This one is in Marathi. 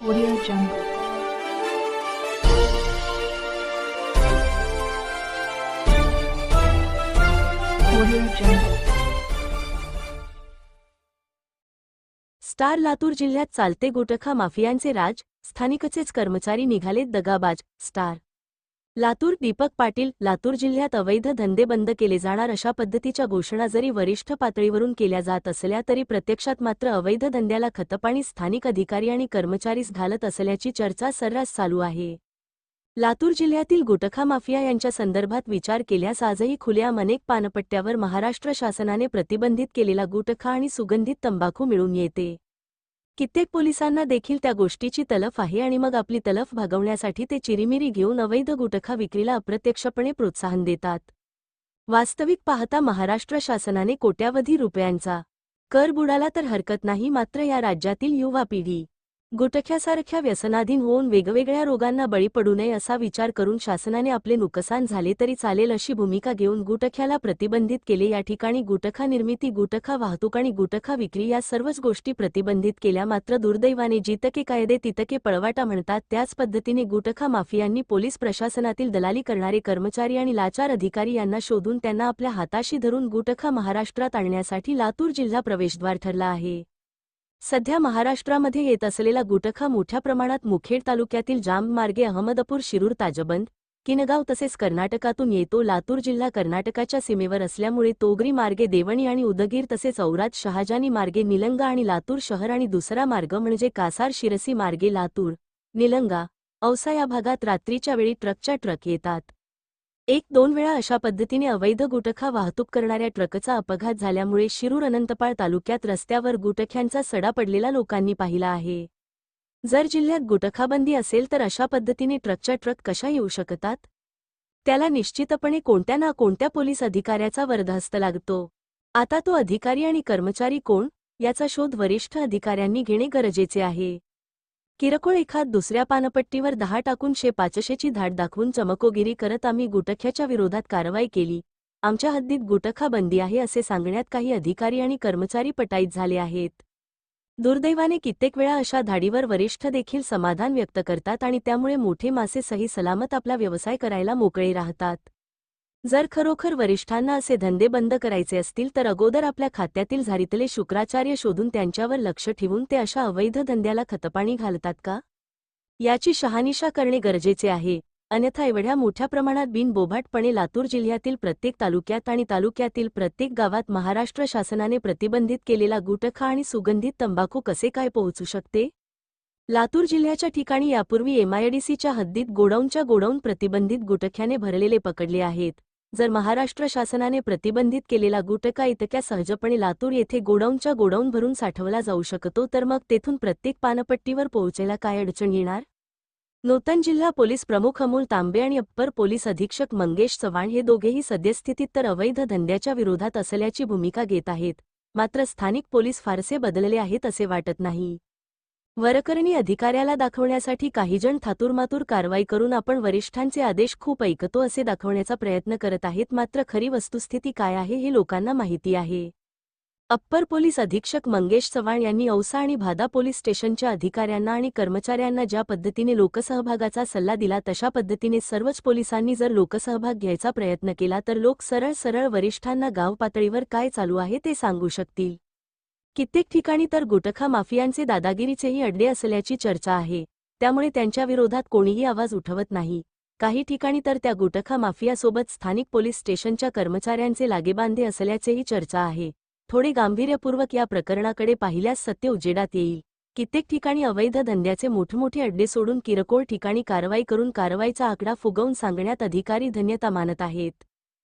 Audio Jungle. स्टार लातूर जिल्ह्यात चालते गोटखा माफियांचे राज स्थानिकचेच कर्मचारी निघालेत दगाबाज स्टार लातूर दीपक पाटील लातूर जिल्ह्यात अवैध धंदे बंद केले जाणार अशा पद्धतीच्या घोषणा जरी वरिष्ठ पातळीवरून केल्या जात असल्या तरी प्रत्यक्षात मात्र अवैध धंद्याला खतपाणी स्थानिक अधिकारी आणि कर्मचारीच घालत असल्याची चर्चा सर्रास चालू आहे. लातूर जिल्ह्यातील गुटखा माफिया यांच्या संदर्भात विचार केल्यास आजही खुल्या अनेक पानपट्ट्यावर महाराष्ट्र शासनाने प्रतिबंधित केलेला गुटखा आणि सुगंधित तंबाखू मिळून येते. कित्येक पोलिसांना देखील त्या गोष्टीची तलफ आहे आणि मग आपली तलफ भागवण्यासाठी ते चिरीमिरी घेऊन अवैध गुटखा विक्रीला अप्रत्यक्षपणे प्रोत्साहन देतात. वास्तविक पाहता महाराष्ट्र शासनाने कोट्यावधी रुपयांचा कर बुडाला तर हरकत नाही मात्र या राज्यातील युवा पिढी गुटख्यासारख्या व्यसनाधीन होऊन वेगवेगळ्या रोगांना बळी पडू नये असा विचार करून शासनाने आपले नुकसान झाले तरी चालेल अशी भूमिका घेऊन गुटख्याला प्रतिबंधित केले. या ठिकाणी गुटखा निर्मिती गुटखा वाहतूक आणि गुटखा विक्री या सर्वच गोष्टी प्रतिबंधित केल्या. मात्र दुर्दैवाने जितके कायदे तितके पळवाटा म्हणतात. त्याच पद्धतीने गुटखा माफियांनी पोलीस प्रशासनातील दलाली करणारे कर्मचारी आणि लाचार अधिकारी यांना शोधून त्यांना आपल्या हाताशी धरून गुटखा महाराष्ट्रात आणण्यासाठी लातूर जिल्हा प्रवेशद्वार ठरला आहे. सध्या महाराष्ट्रामध्ये येत असलेला गुटखा मोठ्या प्रमाणात मुखेड तालुक्यातील जांब मार्गे अहमदपूर शिरूर ताजबंद किनगाव तसेच कर्नाटकातून येतो. लातूर जिल्हा कर्नाटकाच्या सीमेवर असल्यामुळे तोगरी मार्गे देवणी आणि उदगीर तसेच औराद शहाजानी मार्गे निलंगा आणि लातूर शहर आणि दुसरा मार्ग म्हणजे कासार शिरसी मार्गे लातूर निलंगा औसा या भागात रात्रीच्या वेळी ट्रकच्या ट्रक येतात. एक दोन वेळा अशा पद्धतीने अवैध गुटखा वाहतूक करणाऱ्या ट्रकचा अपघात झाल्यामुळे शिरूर अनंतपाळ तालुक्यात रस्त्यावर गुटख्यांचा सडा पडलेला लोकांनी पाहिला आहे. जर जिल्ह्यात गुटखाबंदी असेल तर अशा पद्धतीने ट्रकच्या ट्रक कशा येऊ शकतात? त्याला निश्चितपणे कोणत्या ना कोणत्या पोलीस अधिकाऱ्याचा वरदहस्त लागतो. आता तो अधिकारी आणि कर्मचारी कोण? याचा शोध वरिष्ठ अधिकाऱ्यांनी घेणे गरजेचे आहे. किरकोळ एखाद दुसऱ्या पानपट्टीवर दहा टाकून शे पाचशेची धाड दाखवून चमकोगिरी करत आम्ही गुटख्याच्या विरोधात कारवाई केली. आमच्या हद्दीत गुटखा बंदी आहे असे सांगण्यात काही अधिकारी आणि कर्मचारी पटाईत झाले आहेत. दुर्दैवाने कित्येक वेळा अशा धाडीवर वरिष्ठ देखील समाधान व्यक्त करतात आणि त्यामुळे मोठे मासे सही सलामत आपला व्यवसाय करायला मोकळे राहतात. जर खरोखर वरिष्ठांना असे धंदे बंद करायचे असतील तर अगोदर आपल्या खात्यातील झारीतले शुक्राचार्य शोधून त्यांच्यावर लक्ष ठेवून ते अशा अवैध धंद्याला खतपाणी घालतात का? याची शहानिशा करणे गरजेचे आहे. अन्यथा एवढ्या मोठ्या प्रमाणात बिनबोभाटपणे लातूर जिल्ह्यातील प्रत्येक तालुक्यात आणि तालुक्यातील प्रत्येक गावात महाराष्ट्र शासनाने प्रतिबंधित केलेला गुटखा आणि सुगंधित तंबाखू कसे काय पोहोचू शकते? लातूर जिल्ह्याच्या ठिकाणी यापूर्वी एमआयडीसीच्या हद्दीत गोडाऊनच्या गोडाऊन प्रतिबंधित गुटख्याने भरलेले पकडले आहेत. जर महाराष्ट्र शासनाने प्रतिबंधित केलेला गुटखा इतक्या सहजपणे लातूर येथे गोडाऊनच्या गोडाऊन भरून साठवला जाऊ शकतो तर मग तेथून प्रत्येक पानपट्टीवर पोहोचायला काय अडचण येणार? नूतन जिल्हा पोलीस प्रमुख अमोल तांबे आणि अप्पर पोलीस अधीक्षक मंगेश चव्हाण हे दोघेही सद्यस्थितीत तर अवैध धंद्याच्या विरोधात असल्याची भूमिका घेत आहेत मात्र स्थानिक पोलीस फारसे बदलले आहेत असे वाटत नाही. वरकरणी अधिकाऱ्याला दाखवण्यासाठी काहीजण थातुरमातूर कारवाई करून आपण वरिष्ठांचे आदेश खूप ऐकतो असे दाखवण्याचा प्रयत्न करत आहेत. मात्र खरी वस्तुस्थिती काय आहे हे लोकांना माहिती आहे. अप्पर पोलीस अधीक्षक मंगेश चव्हाण यांनी औसा आणि भादा पोलीस स्टेशनच्या अधिकाऱ्यांना आणि कर्मचाऱ्यांना ज्या पद्धतीने लोकसहभागाचा सल्ला दिला तशा पद्धतीने सर्वच पोलिसांनी जर लोकसहभाग घ्यायचा प्रयत्न केला तर लोक सरळ सरळ वरिष्ठांना गाव पातळीवर काय चालू आहे ते सांगू शकतील. कित्येक ठिकाणी तर गुटखा माफियांचे दादागिरीचेही अड्डे असल्याची चर्चा आहे. त्यामुळे त्यांच्या विरोधात कोणीही आवाज उठवत नाही. काही ठिकाणी तर त्या गुटखा माफियासोबत स्थानिक पोलीस स्टेशनच्या कर्मचाऱ्यांचे लागेबांधे असल्याचेही चर्चा आहे. थोडे गांभीर्यपूर्वक या प्रकरणाकडे पाहिल्यास सत्य उजेडात येईल. कित्येक ठिकाणी अवैध धंद्याचे मोठमोठे अड्डे सोडून किरकोळ ठिकाणी कारवाई करून कारवाईचा आकडा फुगवून सांगण्यात अधिकारी धन्यता मानत आहेत.